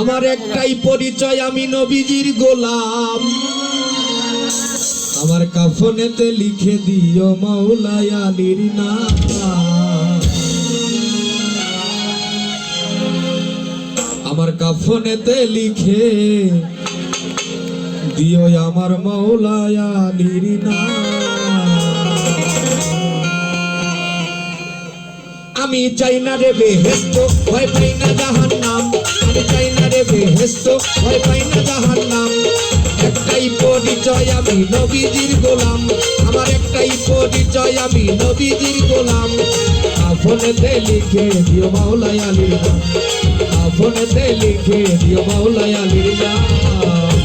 আমার একটাই পরিচয়, আমি নবীজির গোলাম। আমার কাফনেতে লিখে দিও মাওলাই আলীর নাম। আমার কাফনেতে লিখে দিও আমার মাওলাই আলীর নাম। আমি চাই না রে বেহেস্ত ভয় পাই না জাহান নাম চাই না রে বেহেস্ত ভয় পাই না জাহান নাম। একটাই পরিচয়, আমি নবীজির গোলাম। আমার একটাই পরিচয়, আমি নবীজির গোলাম। আফনেতে লিখে দিও মাওলায় আলীর। নাম আফনেতে লিখে দিও মাওলায় আলীর। নাম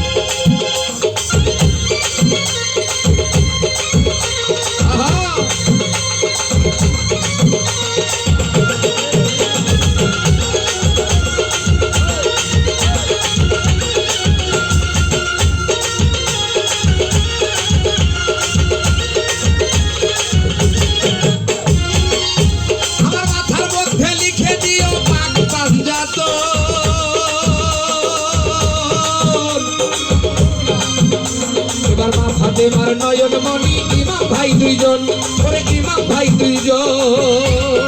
নয়ন মণি ইমাম ভাই দুইজন, ওরে ইমাম ভাই দুইজন।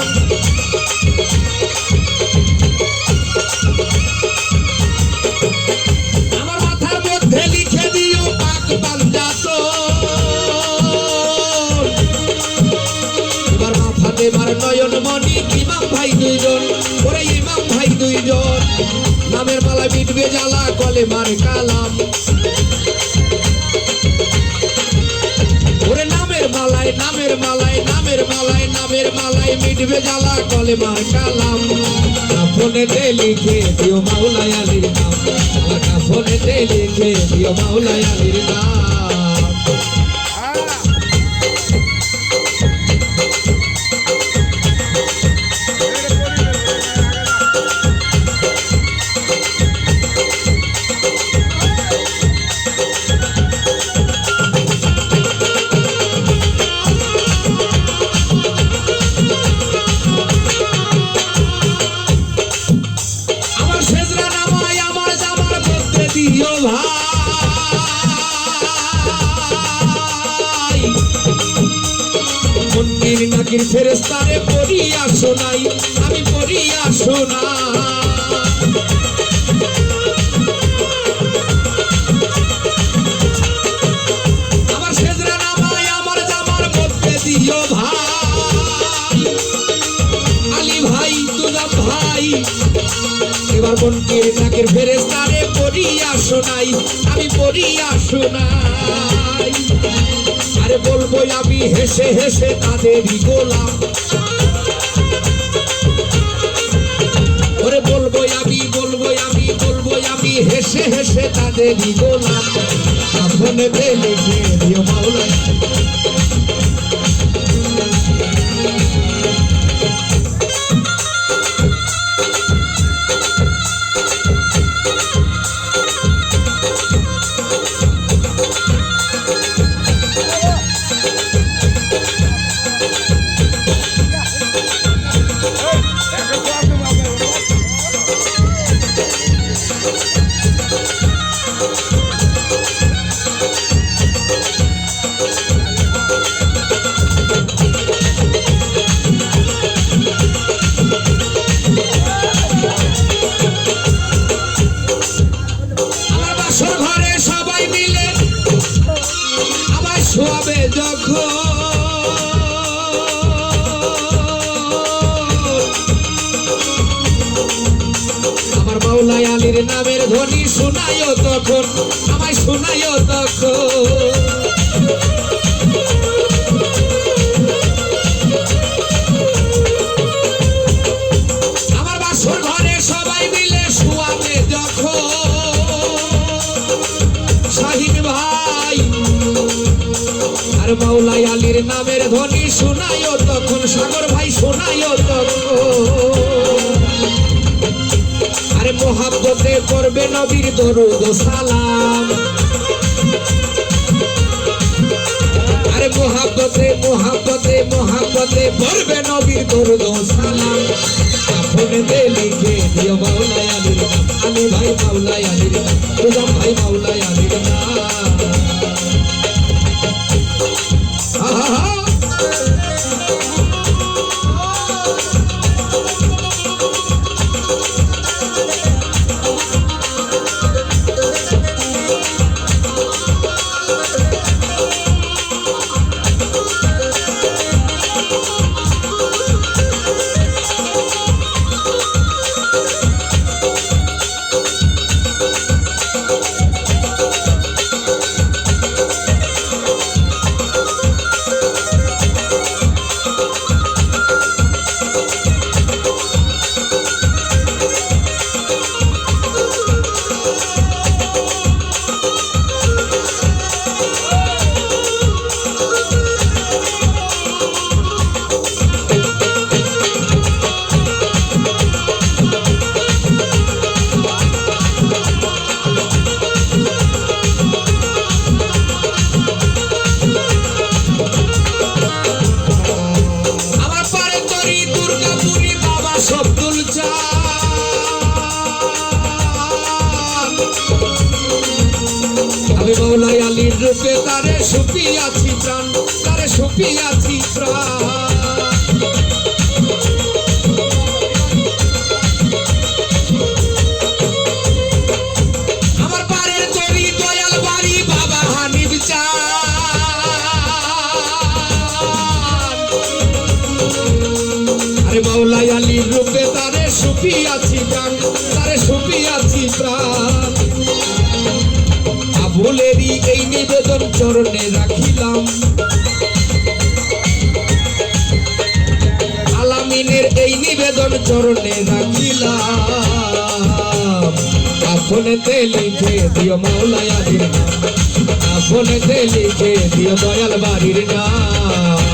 আমার মাথার মধ্যে লিখে দিও পাক পাঞ্জাত এবার মা ফাতেমার নয়ন মণি ইমাম ভাই দুইজন, ওরে ইমাম ভাই দুইজন। নামের মালা মিটবে জ্বালা কলে মার কালাম। মালায় নামের মালাই নামের মালাই নামের মালাই, মিটবে জ্বালা কলে মা কালাম কাফনেতে লিখে দিও মাওলাই আলীর নাম। কাফনেতে লিখে দিও আলীর নাম। মন্দির ফেরেস্তারে পড়িয়া শোনাই আমি পড়িয়া দিও ভাই। এবার মন্দির নাকের ফেরেস্তারে পড়িয়া শোনাই, আমি পড়িয়া শোনাই। আরে বলব আমি হেসে হেসে তাদেরই গোলাম। ওরে বলব আমি বলব আমি বলব আমি হেসে হেসে তাদেরই গোলাম। আপনে ঘরে আমার আলীর নামের ধ্বনি শোনাইও তখন, আমায় শোনাইও তখন। আমার বাসর ঘরে সবাই মিলে শোয়াবে যখন, শাহিন ভাই আর মাওলাই আলীর নামের ধ্বনি শোনাইও তখন, সাগর ভাই শোনাইও তখন। মোহাব্বতে করবে নবীর দরুদ সালাম। আরে মোহাব্বতে মোহাব্বতে মোহাব্বতে পড়বে নবীর দরুদ মৌলাই আলীর রূপে তারে সুপি আছি প্রাণ তারে সুপি আছি প্রাণ মাওলাই আলীর রূপে তারে সুপি আছি প্রাণ, তারে সুপি প্রাণ। আবুলেরই নিবেদন চরণে রাখিলাম। আলামিনের এই নিবেদন চরণে রাখিলাম। আপনেতে লিখে দিও নাম আপনেতে লিখে দিও দয়াল বাড়ির নাম।